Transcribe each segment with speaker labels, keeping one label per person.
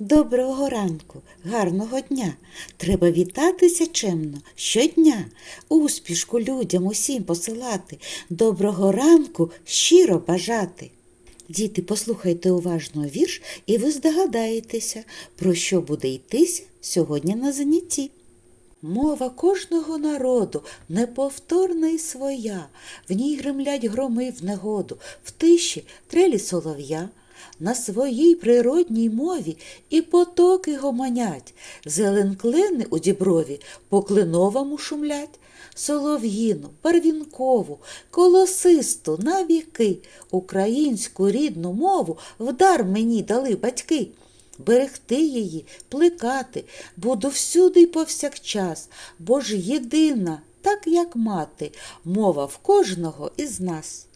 Speaker 1: Доброго ранку, гарного дня. Треба вітатися чемно щодня, успішку людям усім посилати, доброго ранку щиро бажати. Діти, послухайте уважно вірш, і ви здогадаєтеся, про що буде йтися сьогодні на занятті. Мова кожного народу неповторна і своя, в ній гремлять громи в негоду, в тиші трелі солов'я. На своїй природній мові і потоки гомонять, зелен клени у діброві по клиновому шумлять, солов'їну, барвінкову, колосисту на віки, українську рідну мову вдар мені дали батьки. Берегти її, плекати, буду всюди й повсякчас, бо ж єдина, так як мати, мова в кожного із нас.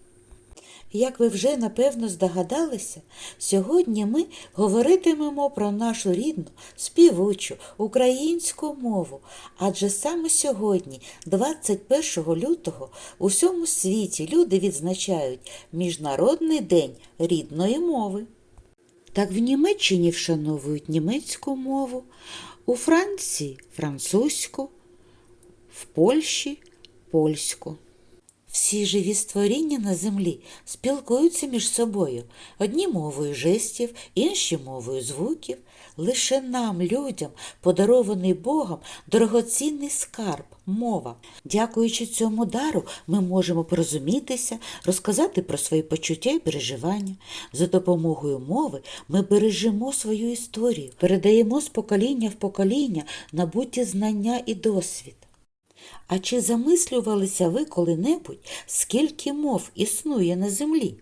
Speaker 1: Як ви вже напевно здогадалися, сьогодні ми говоритимемо про нашу рідну, співучу українську мову, адже саме сьогодні, 21 лютого, у всьому світі люди відзначають Міжнародний день рідної мови. Так в Німеччині вшановують німецьку мову, у Франції французьку, в Польщі польську. Всі живі створіння на землі спілкуються між собою, одні мовою жестів, інші мовою звуків. Лише нам, людям, подарований Богом дорогоцінний скарб, мова. Дякуючи цьому дару, ми можемо порозумітися, розказати про свої почуття і переживання. За допомогою мови ми бережемо свою історію, передаємо з покоління в покоління набуті знання і досвід. А чи замислювалися ви коли-небудь, скільки мов існує на землі?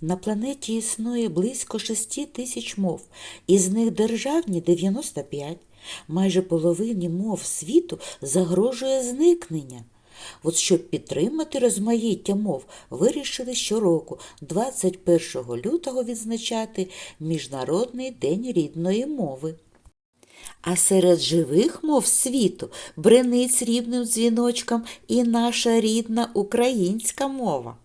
Speaker 1: На планеті існує близько 6 тисяч мов, із них державні 95. Майже половині мов світу загрожує зникнення. От щоб підтримати розмаїття мов, вирішили щороку 21 лютого відзначати Міжнародний день рідної мови. А серед живих мов світу бренить срібним дзвіночком і наша рідна українська мова.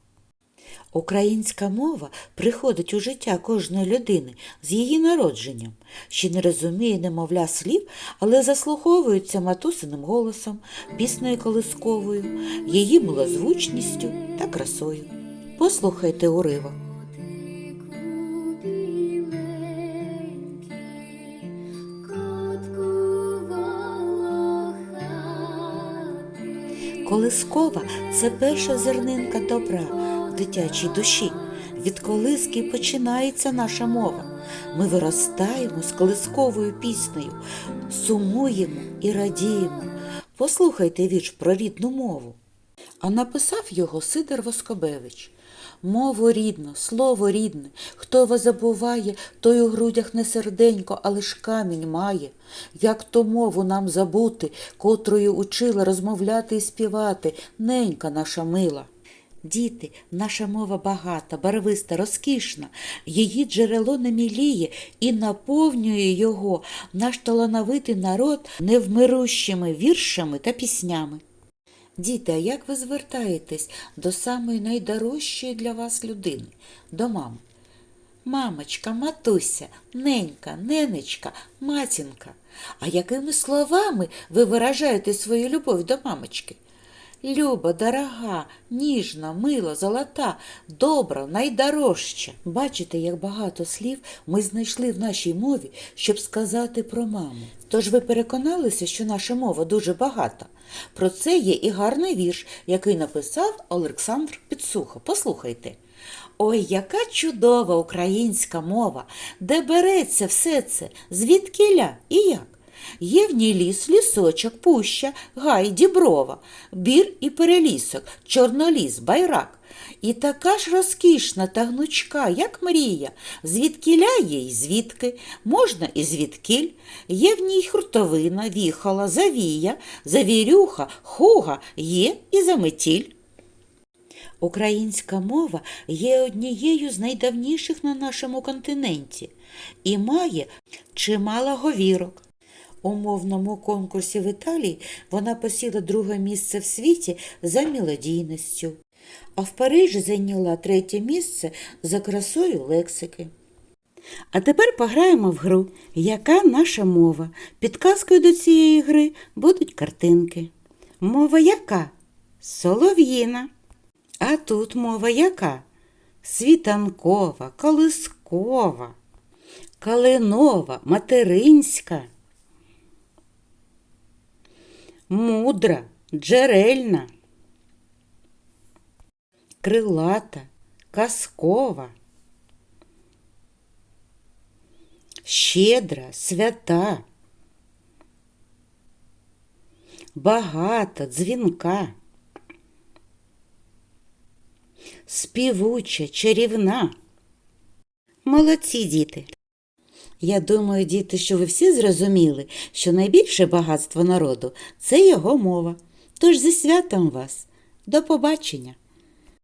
Speaker 1: Українська мова приходить у життя кожної людини з її народженням, ще не розуміє немовля слів, але заслуховується матусиним голосом, піснею колисковою, її милозвучністю та красою. Послухайте уривок. Колискова це перша зернинка добра в дитячій душі. Від колиски починається наша мова. Ми виростаємо з колисковою піснею, сумуємо і радіємо. Послухайте вірш про рідну мову. А написав його Сидор Воскобевич. Мову рідну, слово рідне, хто вас забуває, той у грудях не серденько, але ж камінь має. Як то мову нам забути, котрою учила розмовляти і співати, ненька наша мила. Діти, наша мова багата, барвиста, розкішна, її джерело не міліє і наповнює його наш талановитий народ невмирущими віршами та піснями. Діти, а як ви звертаєтесь до самої найдорожчої для вас людини, до мами? Мамочка, матуся, ненька, ненечка, матінка. А якими словами ви виражаєте свою любов до мамочки? Люба, дорога, ніжна, мила, золота, добра, найдорожча. Бачите, як багато слів ми знайшли в нашій мові, щоб сказати про маму. Тож ви переконалися, що наша мова дуже багата. Про це є і гарний вірш, який написав Олександр Підсухо. Послухайте. Ой, яка чудова українська мова, де береться все це, звідкіля і як? Є в ній ліс, лісочок, пуща, гай, діброва, бір і перелісок, чорноліс, байрак. І така ж розкішна та гнучка, як мрія, звідкіля є й звідки, можна і звідкіль. Є в ній хуртовина, віхола, завія, завірюха, хуга, є і заметіль. Українська мова є однією з найдавніших на нашому континенті і має чимало говірок. У мовному конкурсі в Італії вона посіла друге місце в світі за мелодійністю, а в Парижі зайняла третє місце за красою лексики. А тепер пограємо в гру, яка наша мова. Підказкою до цієї гри будуть картинки. Мова яка? Солов'їна. А тут мова яка? Світанкова, колискова, калинова, материнська, мудра, джерельна, крилата, казкова, щедра, свята, багата, дзвінка, співуча, чарівна. Молодці діти. Я думаю, діти, що ви всі зрозуміли, що найбільше багатство народу це його мова. Тож зі святом вас. До побачення!